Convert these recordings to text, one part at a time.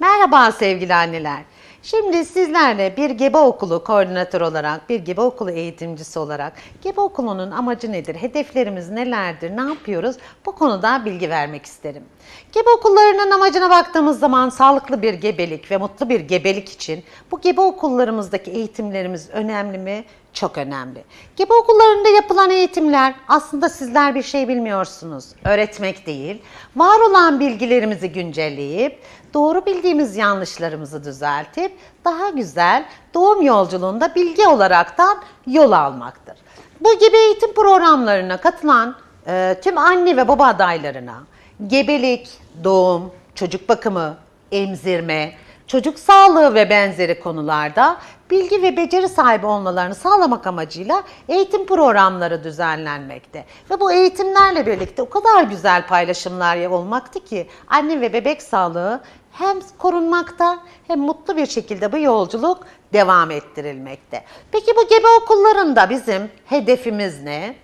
Merhaba sevgili anneler. Şimdi sizlerle bir gebe okulu koordinatör olarak, bir gebe okulu eğitimcisi olarak gebe okulunun amacı nedir, hedeflerimiz nelerdir, ne yapıyoruz bu konuda bilgi vermek isterim. Gebe okullarının amacına baktığımız zaman sağlıklı bir gebelik ve mutlu bir gebelik için bu gebe okullarımızdaki eğitimlerimiz önemli mi? Çok önemli. Gebe okullarında yapılan eğitimler aslında sizler bir şey bilmiyorsunuz. Öğretmek değil, var olan bilgilerimizi güncelleyip, doğru bildiğimiz yanlışlarımızı düzeltip, daha güzel doğum yolculuğunda bilgi olaraktan yol almaktır. Bu gibi eğitim programlarına katılan e, tüm anne ve baba adaylarına gebelik, doğum, çocuk bakımı, emzirme, çocuk sağlığı ve benzeri konularda bilgi ve beceri sahibi olmalarını sağlamak amacıyla eğitim programları düzenlenmekte. Ve bu eğitimlerle birlikte o kadar güzel paylaşımlar olmaktı ki anne ve bebek sağlığı hem korunmakta hem mutlu bir şekilde bu yolculuk devam ettirilmekte. Peki bu gebe okullarında bizim hedefimiz ne?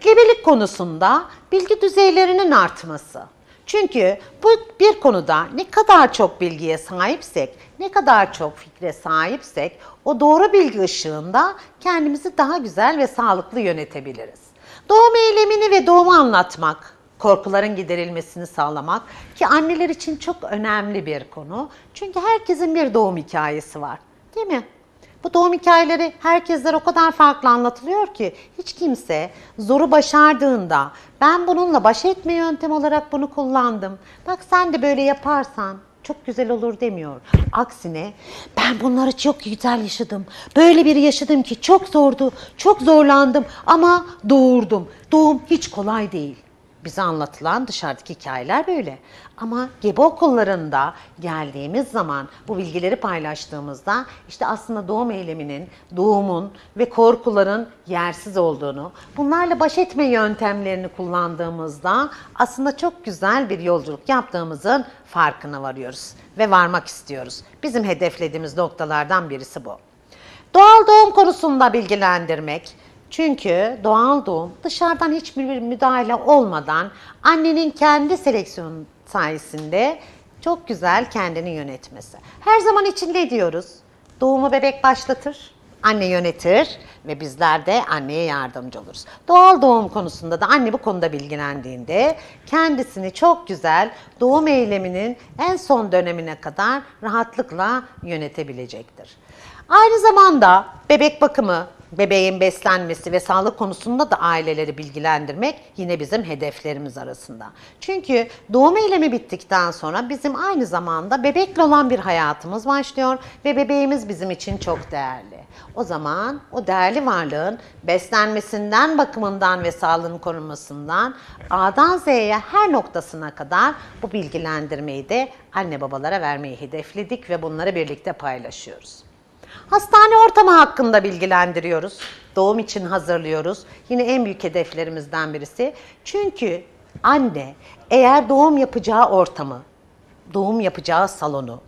Gebelik konusunda bilgi düzeylerinin artması. Çünkü bu bir konuda ne kadar çok bilgiye sahipsek, ne kadar çok fikre sahipsek o doğru bilgi ışığında kendimizi daha güzel ve sağlıklı yönetebiliriz. Doğum eylemini ve doğumu anlatmak, korkuların giderilmesini sağlamak ki anneler için çok önemli bir konu. Çünkü herkesin bir doğum hikayesi var. Değil mi? Bu doğum hikayeleri herkesler o kadar farklı anlatılıyor ki hiç kimse zoru başardığında ben bununla baş etme yöntem olarak bunu kullandım. Bak sen de böyle yaparsan çok güzel olur demiyor. Aksine ben bunları çok güzel yaşadım. Böyle bir yaşadım ki çok zordu, çok zorlandım ama doğurdum. Doğum hiç kolay değil. Bize anlatılan dışarıdaki hikayeler böyle. Ama gebe okullarında geldiğimiz zaman bu bilgileri paylaştığımızda işte aslında doğum eyleminin, doğumun ve korkuların yersiz olduğunu, bunlarla baş etme yöntemlerini kullandığımızda aslında çok güzel bir yolculuk yaptığımızın farkına varıyoruz ve varmak istiyoruz. Bizim hedeflediğimiz noktalardan birisi bu. Doğal doğum konusunda bilgilendirmek, çünkü doğal doğum dışarıdan hiçbir müdahale olmadan annenin kendi seleksiyonu sayesinde çok güzel kendini yönetmesi. Her zaman içinde diyoruz. Doğumu bebek başlatır, anne yönetir ve bizler de anneye yardımcı oluruz. Doğal doğum konusunda da anne bu konuda bilgilendiğinde kendisini çok güzel doğum eyleminin en son dönemine kadar rahatlıkla yönetebilecektir. Aynı zamanda bebek bakımı, bebeğin beslenmesi ve sağlık konusunda da aileleri bilgilendirmek yine bizim hedeflerimiz arasında. Çünkü doğum eylemi bittikten sonra bizim aynı zamanda bebekle olan bir hayatımız başlıyor ve bebeğimiz bizim için çok değerli. O zaman o değerli varlığın beslenmesinden, bakımından ve sağlığının korunmasından A'dan Z'ye her noktasına kadar bu bilgilendirmeyi de anne babalara vermeyi hedefledik ve bunları birlikte paylaşıyoruz. Hastane ortamı hakkında bilgilendiriyoruz. Doğum için hazırlıyoruz. Yine en büyük hedeflerimizden birisi. Çünkü anne eğer doğum yapacağı ortamı, doğum yapacağı salonu,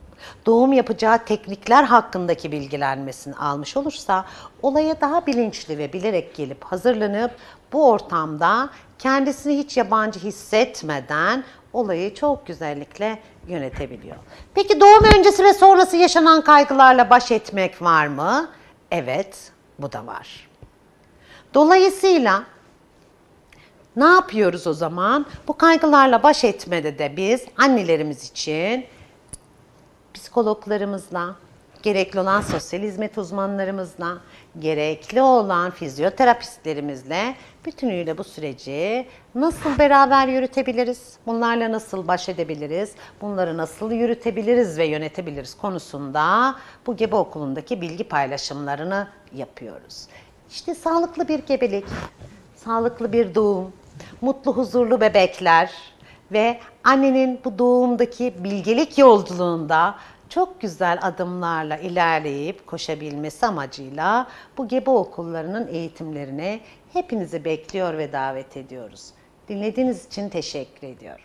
doğum yapacağı teknikler hakkındaki bilgilenmesini almış olursa olaya daha bilinçli ve bilerek gelip hazırlanıp bu ortamda kendisini hiç yabancı hissetmeden olayı çok güzellikle yönetebiliyor. Peki doğum öncesi ve sonrası yaşanan kaygılarla baş etmek var mı? Evet, bu da var. Dolayısıyla ne yapıyoruz o zaman? Bu kaygılarla baş etmede de biz annelerimiz için psikologlarımızla, gerekli olan sosyal hizmet uzmanlarımızla, gerekli olan fizyoterapistlerimizle bütünüyle bu süreci nasıl beraber yürütebiliriz? Bunlarla nasıl baş edebiliriz? Bunları nasıl yürütebiliriz ve yönetebiliriz konusunda bu gebe okulundaki bilgi paylaşımlarını yapıyoruz. İşte sağlıklı bir gebelik, sağlıklı bir doğum, mutlu huzurlu bebekler ve annenin bu doğumdaki bilgelik yolculuğunda çok güzel adımlarla ilerleyip koşabilmesi amacıyla bu gebe okullarının eğitimlerine hepinizi bekliyor ve davet ediyoruz. Dinlediğiniz için teşekkür ediyorum.